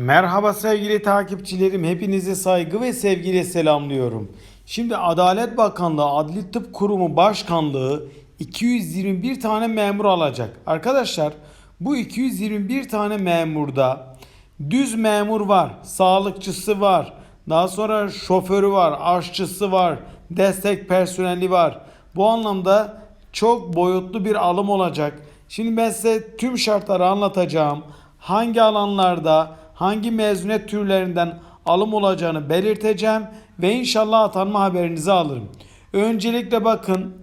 Merhaba sevgili takipçilerim. Hepinizi saygı ve sevgiyle selamlıyorum. Şimdi Adalet Bakanlığı Adli Tıp Kurumu Başkanlığı 221 tane memur alacak. Arkadaşlar bu 221 tane memurda düz memur var, sağlıkçısı var, daha sonra şoförü var, aşçısı var, destek personeli var. Bu anlamda çok boyutlu bir alım olacak. Şimdi ben size tüm şartları anlatacağım. Hangi alanlarda, hangi mezuniyet türlerinden alım olacağını belirteceğim ve inşallah atanma haberinizi alırım. Öncelikle bakın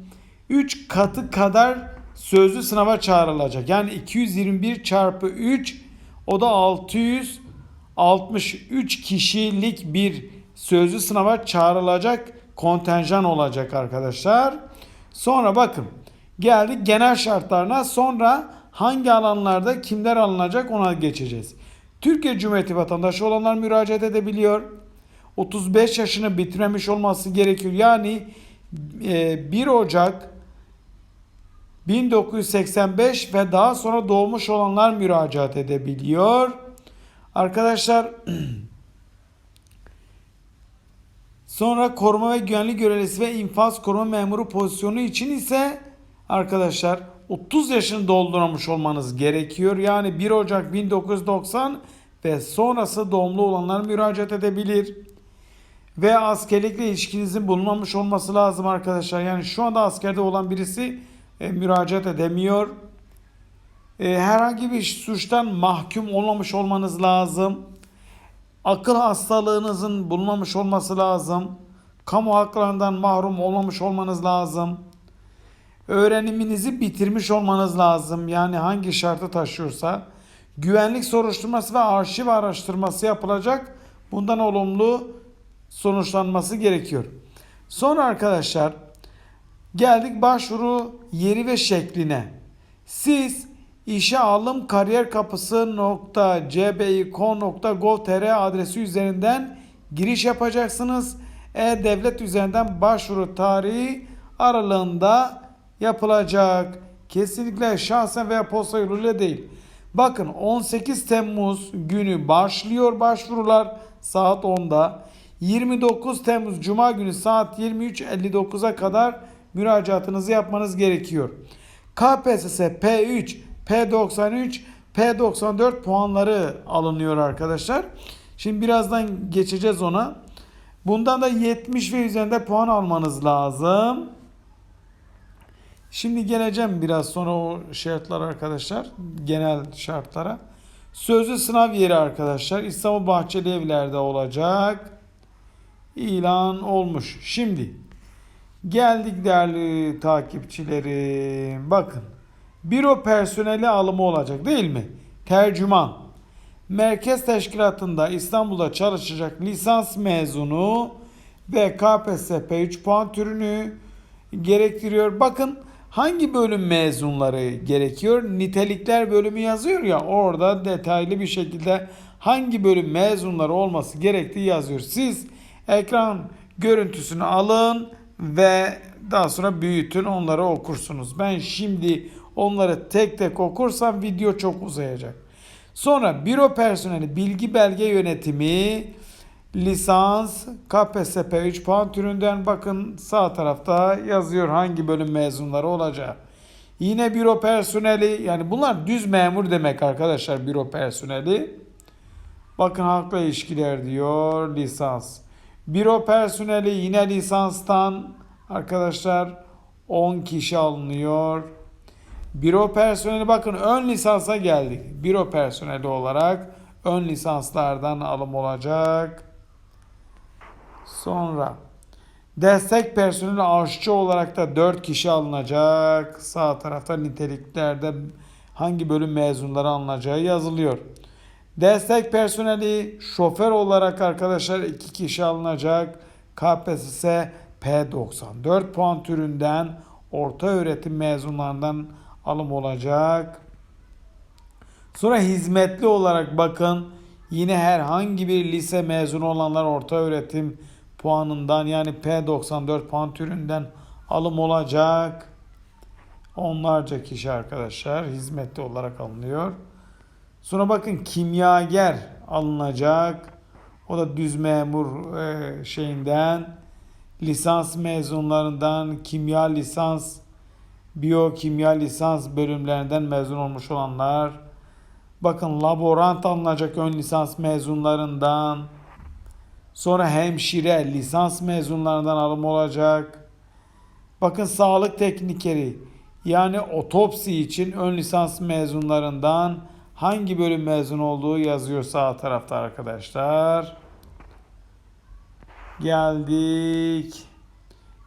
3 katı kadar sözlü sınava çağrılacak. Yani 221 çarpı 3 o da 663 kişilik bir sözlü sınava çağrılacak kontenjan olacak arkadaşlar. Sonra bakın geldik genel şartlarına sonra hangi alanlarda kimler alınacak ona geçeceğiz. Türkiye Cumhuriyeti vatandaşı olanlar müracaat edebiliyor. 35 yaşını bitirmemiş olması gerekiyor. Yani e, 1 Ocak 1985 ve daha sonra doğmuş olanlar müracaat edebiliyor. Arkadaşlar sonra koruma ve güvenlik görevlisi ve infaz koruma memuru pozisyonu için ise arkadaşlar 30 yaşını doldurmuş olmanız gerekiyor. Yani 1 Ocak 1990 ve sonrası doğumlu olanlar müracaat edebilir. Ve askerlikle ilişkinizin bulunmamış olması lazım arkadaşlar. Yani şu anda askerde olan birisi e, müracaat edemiyor. E, herhangi bir suçtan mahkum olmamış olmanız lazım. Akıl hastalığınızın bulunmamış olması lazım. Kamu haklarından mahrum olmamış olmanız lazım. Öğreniminizi bitirmiş olmanız lazım. Yani hangi şartı taşıyorsa. Güvenlik soruşturması ve arşiv araştırması yapılacak. Bundan olumlu sonuçlanması gerekiyor. Sonra arkadaşlar geldik başvuru yeri ve şekline. Siz işe alım kariyer kapısı .cbiko.gov.tr adresi üzerinden giriş yapacaksınız. E-Devlet üzerinden başvuru tarihi aralığında yapılacak. Kesinlikle şahsen veya posta yoluyla değil. Bakın 18 Temmuz günü başlıyor başvurular saat 10'da. 29 Temmuz Cuma günü saat 23.59'a kadar müracaatınızı yapmanız gerekiyor. KPSS P3, P93, P94 puanları alınıyor arkadaşlar. Şimdi birazdan geçeceğiz ona. Bundan da 70 ve üzerinde puan almanız lazım. Şimdi geleceğim biraz sonra o şartlar arkadaşlar. Genel şartlara. Sözlü sınav yeri arkadaşlar. İstanbul Bahçeli Evler'de olacak. İlan olmuş. Şimdi geldik değerli takipçilerim. Bakın. Büro personeli alımı olacak değil mi? Tercüman. Merkez teşkilatında İstanbul'da çalışacak lisans mezunu ve KPSS P3 puan türünü gerektiriyor. Bakın hangi bölüm mezunları gerekiyor? Nitelikler bölümü yazıyor ya orada detaylı bir şekilde hangi bölüm mezunları olması gerektiği yazıyor. Siz ekran görüntüsünü alın ve daha sonra büyütün onları okursunuz. Ben şimdi onları tek tek okursam video çok uzayacak. Sonra büro personeli bilgi belge yönetimi lisans KPSS 3 puan türünden bakın sağ tarafta yazıyor hangi bölüm mezunları olacağı. Yine büro personeli yani bunlar düz memur demek arkadaşlar büro personeli. Bakın halkla ilişkiler diyor lisans. Büro personeli yine lisanstan arkadaşlar 10 kişi alınıyor. Büro personeli bakın ön lisansa geldik. Büro personeli olarak ön lisanslardan alım olacak. Sonra destek personeli aşçı olarak da 4 kişi alınacak. Sağ tarafta niteliklerde hangi bölüm mezunları alınacağı yazılıyor. Destek personeli şoför olarak arkadaşlar 2 kişi alınacak. KPSS P94 puan türünden orta öğretim mezunlarından alım olacak. Sonra hizmetli olarak bakın yine herhangi bir lise mezunu olanlar orta öğretim puanından yani P94 puan türünden alım olacak. Onlarca kişi arkadaşlar hizmetli olarak alınıyor. Sonra bakın kimyager alınacak. O da düz memur e, şeyinden lisans mezunlarından kimya lisans biyokimya lisans bölümlerinden mezun olmuş olanlar bakın laborant alınacak ön lisans mezunlarından sonra hemşire lisans mezunlarından alım olacak bakın sağlık teknikeri yani otopsi için ön lisans mezunlarından hangi bölüm mezun olduğu yazıyor sağ tarafta arkadaşlar. Geldik.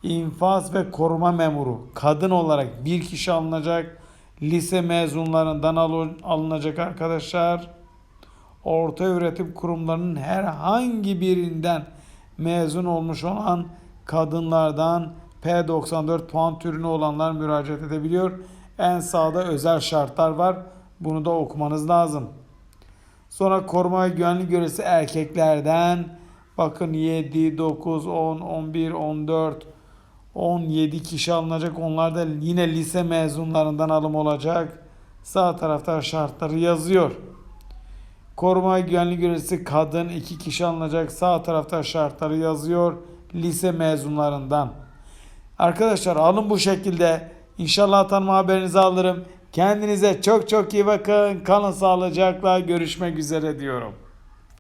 İnfaz ve koruma memuru kadın olarak bir kişi alınacak. Lise mezunlarından alın- alınacak arkadaşlar. Orta öğretim kurumlarının herhangi birinden mezun olmuş olan kadınlardan P94 puan türünü olanlar müracaat edebiliyor. En sağda özel şartlar var. Bunu da okumanız lazım. Sonra koruma ve güvenlik görevlisi erkeklerden bakın 7, 9, 10, 11, 14, 17 kişi alınacak. Onlar da yine lise mezunlarından alım olacak. Sağ tarafta şartları yazıyor. Koruma ve güvenlik görevlisi kadın 2 kişi alınacak. Sağ tarafta şartları yazıyor. Lise mezunlarından. Arkadaşlar alın bu şekilde. İnşallah tanıma haberinizi alırım. Kendinize çok çok iyi bakın. Kalın sağlıcakla görüşmek üzere diyorum.